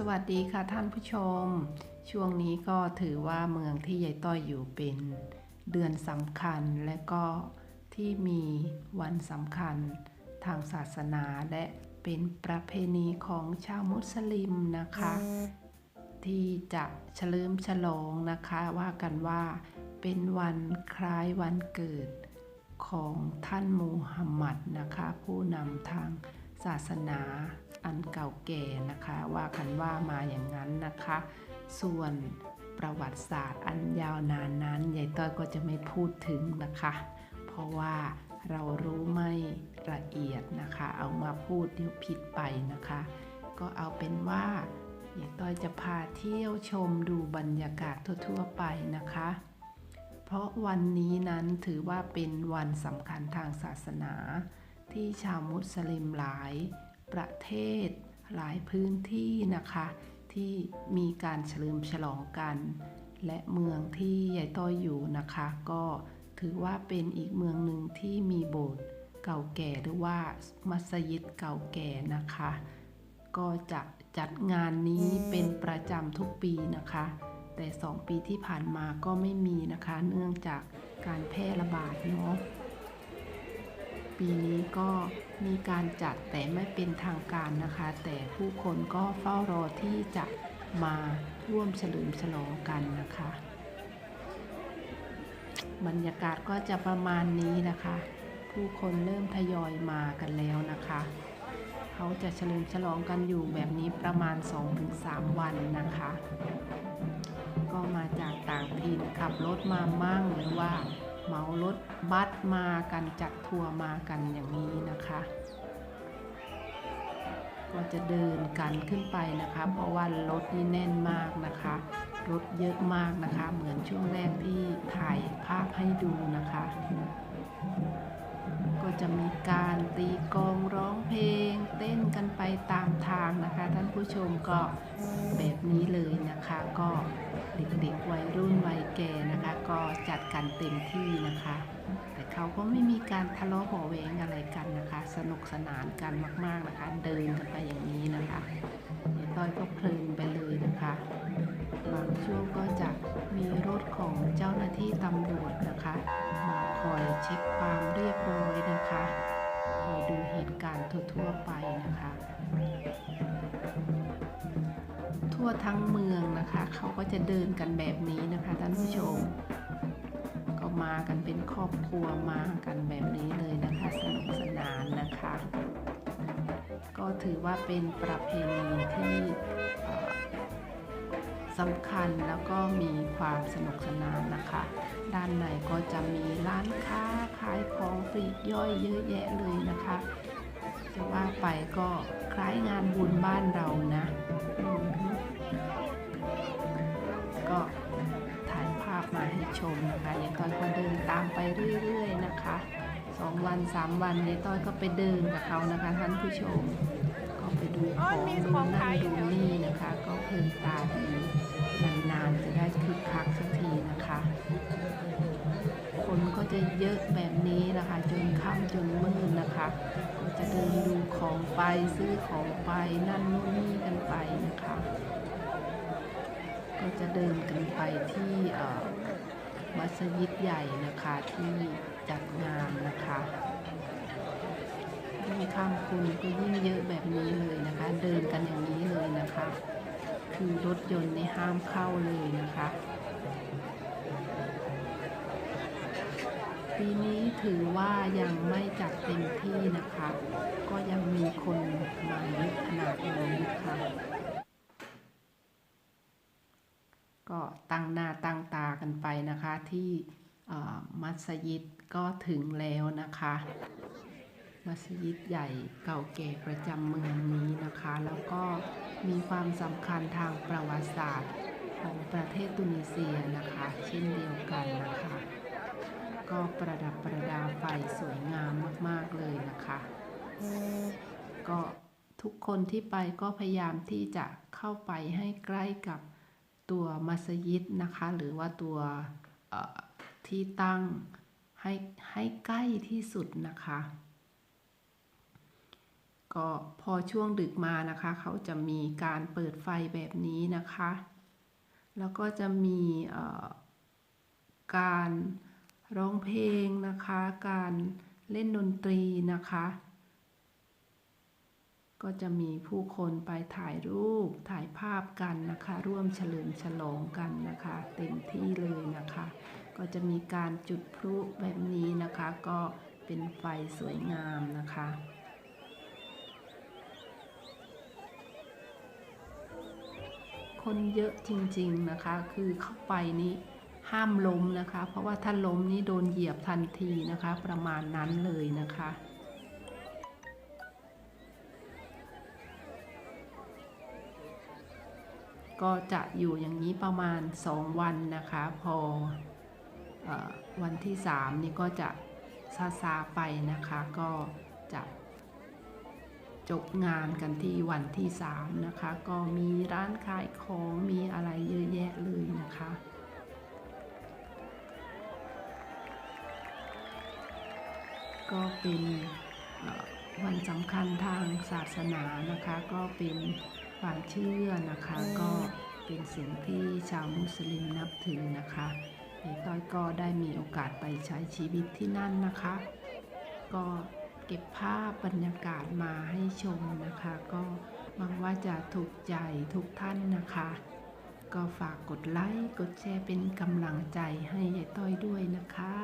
สวัสดีค่ะท่านผู้ชม ช่วงนี้ก็ถือว่าเมืองที่ยายต้อยอยู่เป็นเดือนสำคัญและก็ที่มีวันสำคัญทางศาสนาและเป็นประเพณีของชาวมุสลิมนะคะ ที่จะเฉลิมฉลองนะคะ ว่ากันว่าเป็นวันคล้ายวันเกิดของท่านมูฮัมหมัดนะคะ ผู้นำทางศาสนา อันเก่าแก่นะคะ ว่ากันว่ามาอย่างนั้นนะคะ ส่วนประวัติศาสตร์อันยาวนานนั้นยายต้อยก็จะไม่พูดถึงนะคะ เพราะว่าเรารู้ไม่ละเอียดนะคะ เอามาพูดเดี๋ยวผิดไปนะคะ ก็เอาเป็นว่ายายต้อยจะพาเที่ยวชมดูบรรยากาศทั่ว ๆ ไปนะคะ เพราะวันนี้นั้นถือว่าเป็นวันสำคัญทางศาสนา ที่ชาวมุสลิมหลาย ประเทศหลายพื้นที่นะคะ ที่มีการเฉลิมฉลองกัน และเมืองที่ยายต้อยอยู่นะคะ ก็ถือว่าเป็นอีกเมืองหนึ่งที่มีโบสถ์เก่าแก่หรือว่ามัสยิดเก่าแก่นะคะ ก็จะจัดงานนี้เป็นประจำทุกปีนะคะ แต่ 2 ปีที่ผ่านมาก็ไม่มีนะคะ เนื่องจากการแพร่ระบาดเนาะปีนี้ก็ มีการจัดแต่ไม่เป็นทางการนะคะ แต่ผู้คนก็เฝ้ารอที่จะมาร่วมเฉลิมฉลองกันนะคะ บรรยากาศก็จะประมาณนี้นะคะ ผู้คนเริ่มทยอยมากันแล้วนะคะ เขาจะเฉลิมฉลองกันอยู่แบบนี้ประมาณ 2-3 วันนะคะ ก็มาจากต่างถิ่นขับรถมามั่งหรือว่า เหมารถบัสมากันจัดทัวร์มากันอย่างนี้นะคะ ก็จะเดินกันขึ้นไปนะคะ เพราะว่ารถนี่แน่นมากนะคะ รถเยอะมากนะคะ เหมือนช่วงแรกที่ถ่ายภาพให้ดูนะคะ ก็จะมีการตีกองร้องเพลง เต้นกันไปตามทางนะคะ ท่านผู้ชมก็แบบนี้เลยนะคะ ก็เด็กๆวัยรุ่นวัยแก่นะคะ ก็จัดกันเต็มที่นะคะ แต่เขาก็ไม่มีการทะเลาะเบาะแวงอะไรกันนะคะ สนุกสนานกันมาก ๆนะคะ เดินกันไปอย่างนี้นะคะยายต้อยก็เพลินไปเลยนะคะ บางช่วงก็จะมีรถของเจ้าหน้าที่ตำรวจนะคะ มาคอยเช็คความเรียบร้อยนะคะคอยดูเหตุการณ์ทั่วๆไปนะคะ ทั่วทั้งเมืองนะคะ เขาก็จะเดินกันแบบนี้นะคะท่านผู้ชม ก็มากันเป็นครอบครัวมากันแบบนี้เลยนะคะสนุกสนานนะคะ ก็ถือว่าเป็นประเพณีที่ สำคัญแล้วก็มีความสนุกสนานนะคะ ด้านในก็จะมีร้านค้าขายของปลีกย่อยเยอะแยะเลยนะคะ จะว่าไปก็คล้ายงานบุญบ้านเรานะ ก็ถ่ายภาพมาให้ชมนะคะยายต้อยก็เดินตามไปเรื่อยๆนะคะสองวันสามวันยายต้อยก็ไปเดินกับเขานะคะท่านผู้ชม ก็ไปดูของมีของนั่ขานยอยู่ดูนี่นะคะ ก็เพลินตาดีนานๆจะได้คึกคักสักทีนะคะ คนก็จะเยอะแบบนี้นะคะ จนค่ำจนมืดนะคะ ก็จะเดินดูของไปซื้อของไปนั่นนู่นนี่กันไปนะคะ ก็จะเดินกันไปที่อ่อมัสยิดใหญ่นะคะที่จัดงานนะคะ ยิ่งค่ำคุณก็ยิ่งเยอะแบบนี้เลยนะคะ เดินกันอย่างนี้เลยนะคะ คือรถยนต์ในห้ามเข้าเลยนะคะ ปีนี้ถือว่ายังไม่จัดเต็มที่นะคะ ก็ยังมีคนมาเยอะขนาดนี้นะคะ ก็ตั้งหน้าตั้งตากันไปนะคะที่มัสยิดก็ถึงแล้วนะคะ มัสยิดใหญ่เก่าแก่ประจำเมืองนี้นะคะ แล้วก็มีความสำคัญทางประวัติศาสตร์ของประเทศตุนิเซียนะคะ เช่นเดียวกันนะคะ ก็ประดับประดาไฟสวยงามมาก ๆ เลยนะคะ ก็ทุกคนที่ไปก็พยายามที่จะเข้าไปให้ใกล้กับตัวมัสยิดนะคะ หรือว่าตัวที่ตั้งให้ให้ใกล้ที่สุดนะคะ ก็พอช่วงดึกมานะคะ เขาจะมีการเปิดไฟแบบนี้นะคะ แล้วก็จะมีการร้องเพลงนะคะ การเล่นดนตรีนะคะ ก็จะมีผู้คนไปถ่ายรูปถ่ายภาพกันนะคะ ร่วมเฉลิมฉลองกันนะคะ เต็มที่เลยนะคะ ก็จะมีการจุดพลุแบบนี้นะคะ ก็เป็นไฟสวยงามนะคะ คนเยอะจริง ๆนะคะ คือเข้าไปนี้ห้ามล้มนะคะ เพราะว่าถ้าล้มนี่โดนเหยียบทันทีนะคะ ประมาณนั้นเลยนะคะ ก็จะอยู่อย่างนี้ประมาณ 2 วันนะคะ พออวันที่ 3 นี่ก็จะซาซาไปนะคะ ก็จะ จบงานกันที่วันที่3นะคะ ก็มีร้านขายของมีอะไรเยอะแยะเลยนะคะก็เป็นวันสำคัญทางศาสนานะคะ ก็เป็นความเชื่อนะคะ ก็เป็นสิ่งที่ชาวมุสลิมนับถือนะคะเอกต้อยก็ได้มีโอกาสไปใช้ชีวิตที่นั่นนะคะ ก็ เก็บภาพบรรยากาศมาให้ชมนะคะ ก็หวังว่าจะถูกใจทุกท่านนะคะ ก็ฝากกดไลค์ กดแชร์เป็นกำลังใจให้ยายต้อยด้วยนะคะ